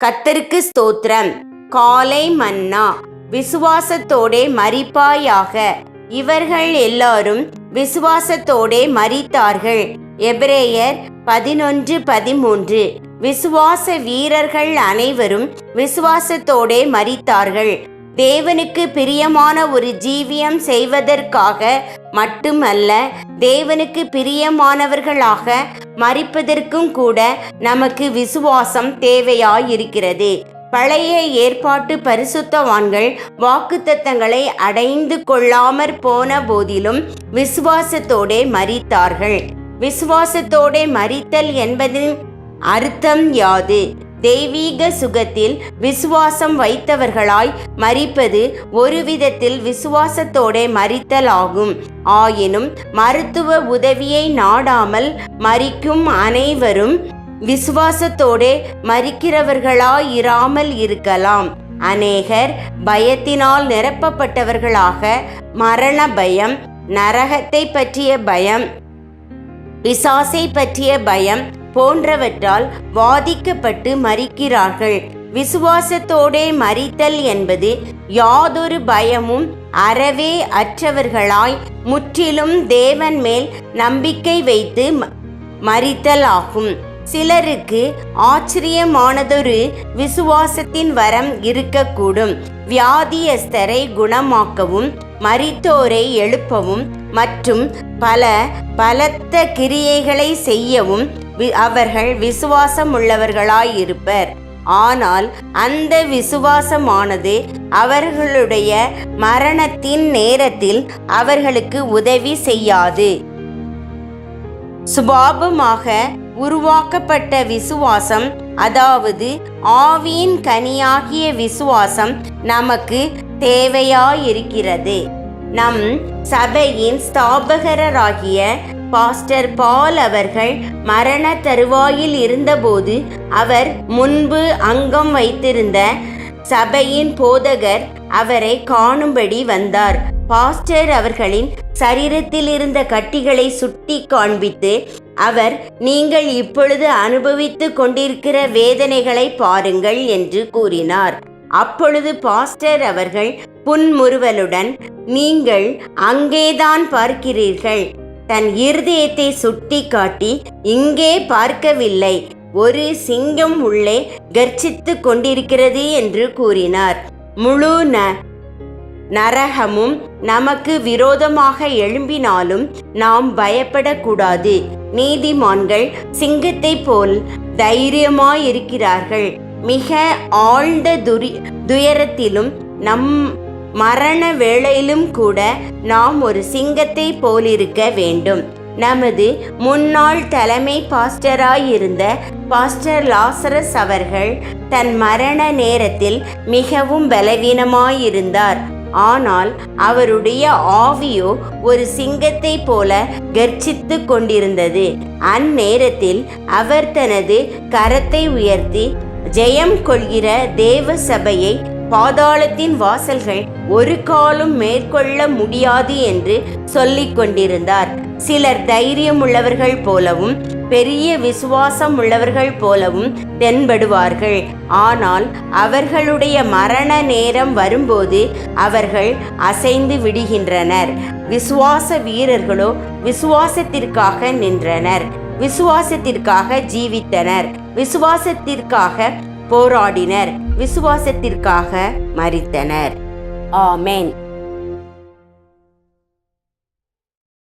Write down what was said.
கத்தருக்கு ஸ்தோத்திரம். காலை மன்னா. விசுவாசத்தோடே மறிப்பாயாக இவர்கள் எல்லாரும் விசுவாசத்தோடே மறித்தார்கள் எபிரேயர் பதினொன்று பதிமூன்று. விசுவாச வீரர்கள் அனைவரும் விசுவாசத்தோடே மறித்தார்கள் தேவனுக்கு பிரியமான ஒரு ஜீவியம் செய்வதற்காக மட்டுமல்ல தேவனுக்கு பிரியமானவர்களாக மறிப்பதற்கும் கூட நமக்கு விசுவாசம் தேவையாயிருக்கிறது. பழைய ஏற்பாட்டு பரிசுத்தவான்கள் வாக்குத்தத்தங்களை அடைந்து கொள்ளாமற் போன போதிலும் விசுவாசத்தோடே மறித்தார்கள் விசுவாசத்தோடே மறித்தல் என்பதின் அர்த்தம் யாது? தெய்வீக சுகத்தில் விசுவாசம் வைத்தவர்களாய் மறிப்பது ஒரு விதத்தில் விசுவாசத்தோடே மறித்தலாகும் ஆகும் ஆயினும் மருத்துவ உதவியை நாடாமல் மறிக்கும் அனைவரும் விசுவாசத்தோடே மறிக்கிறவர்களாயிராமல் இருக்கலாம். அநேகர் பயத்தினால் நிரப்பப்பட்டவர்களாக மரண பயம் நரகத்தை பற்றிய பயம் பிசாசை பற்றிய பயம் போன்றவற்றால் வாதிக்கப்பட்டு மறிக்கிறார்கள். விசுவாசத்தோடே மறித்தல் என்பது யாதொரு பயமும் அறவே அற்றவர்களாய் முற்றிலும் தேவன் மேல் நம்பிக்கை வைத்து மறித்தல் ஆகும் சிலருக்கு ஆச்சரியமானதொரு விசுவாசத்தின் வரம் இருக்கக்கூடும். வியாதியஸ்தரை குணமாக்கவும் மரித்தோரை எழுப்பவும் மற்றும் பல பலத்த கிரியைகளை செய்யவும் அவர்கள் விசுவாசம் உள்ளவர்களாயிருப்பர் ஆனால் அந்த விசுவாசமானது அவர்களுடைய மரணத்தின் நேரத்தில் அவர்களுக்கு உதவி செய்யாது. சுபாபமாக உருவாக்கப்பட்ட விசுவாசம் அதாவது ஆவியின் கனியாகிய விசுவாசம் நமக்கு தேவையாயிருக்கிறது. நம் சபையின் ஸ்தாபகராகிய பாஸ்டர் பால் அவர்கள் மரண தருவாயில் இருந்தபோது அவர் முன்பு அங்கம் வைத்திருந்த சபையின் போதகர் அவரை காணும்படி வந்தார். பாஸ்டர் அவர்களின் சரீரத்தில் இருந்த கட்டிகளை சுட்டி காண்பித்து அவர் நீங்கள் இப்பொழுது அனுபவித்து கொண்டிருக்கிற வேதனைகளை பாருங்கள் என்று கூறினார். அப்பொழுது பாஸ்டர் அவர்கள் புன்முறுவலுடன் நீங்கள் அங்கேதான் பார்க்கிறீர்கள். தன் இருதயத்தை சுட்டி காட்டி இங்கே பார்க்கவில்லை. ஒரு சிங்கம் உள்ளே கர்ச்சித்து கொண்டிருக்கிறது என்று கூறினார். முழு ந நரகமும் நமக்கு விரோதமாக எழும்பினாலும் நாம் பயப்படக்கூடாது. நீதிமான்கள் சிங்கத்தை போல் தைரியமாயிருக்கிறார்கள். மிக ஆழ்ந்த துரி துயரத்திலும் நம் மரண வேளையிலும் கூட நாம் ஒரு சிங்கத்தை போலிருக்க வேண்டும். நமது முன்னாள் தலைமை பாஸ்டராயிருந்த பாஸ்டர் லாசரஸ் அவர்கள் தன் மரண நேரத்தில் மிகவும் பலவீனமாயிருந்தார். ஆனால் அவருடைய ஆவியோ ஒரு சிங்கத்தை போல கர்ச்சித்து கொண்டிருந்தது. அந்நேரத்தில் அவர் தனது கரத்தை உயர்த்தி ஜெயம் கொள்கிற தேவ சபையை பாதாளத்தின் வாசல்கள் ஒரு காலும் மேற்கொள்ள முடியாது என்று சொல்லிக் கொண்டிருந்தார். சிலர் தைரியம் உள்ளவர்கள் போலவும் பெரிய விசுவாசம் உள்ளவர்கள் போலவும் தென்படுவார்கள். ஆனால் அவர்களுடைய மரண நேரம் வரும்போது அவர்கள் அசைந்து விடுகின்றனர். விசுவாச வீரர்களோ விசுவாசத்திற்காக நின்றனர். விசுவாசத்திற்காக ஜீவித்தனர். விசுவாசத்திற்காக போராடினர். விசுவாசத்திற்காக மறித்தனர் ஆமேன்.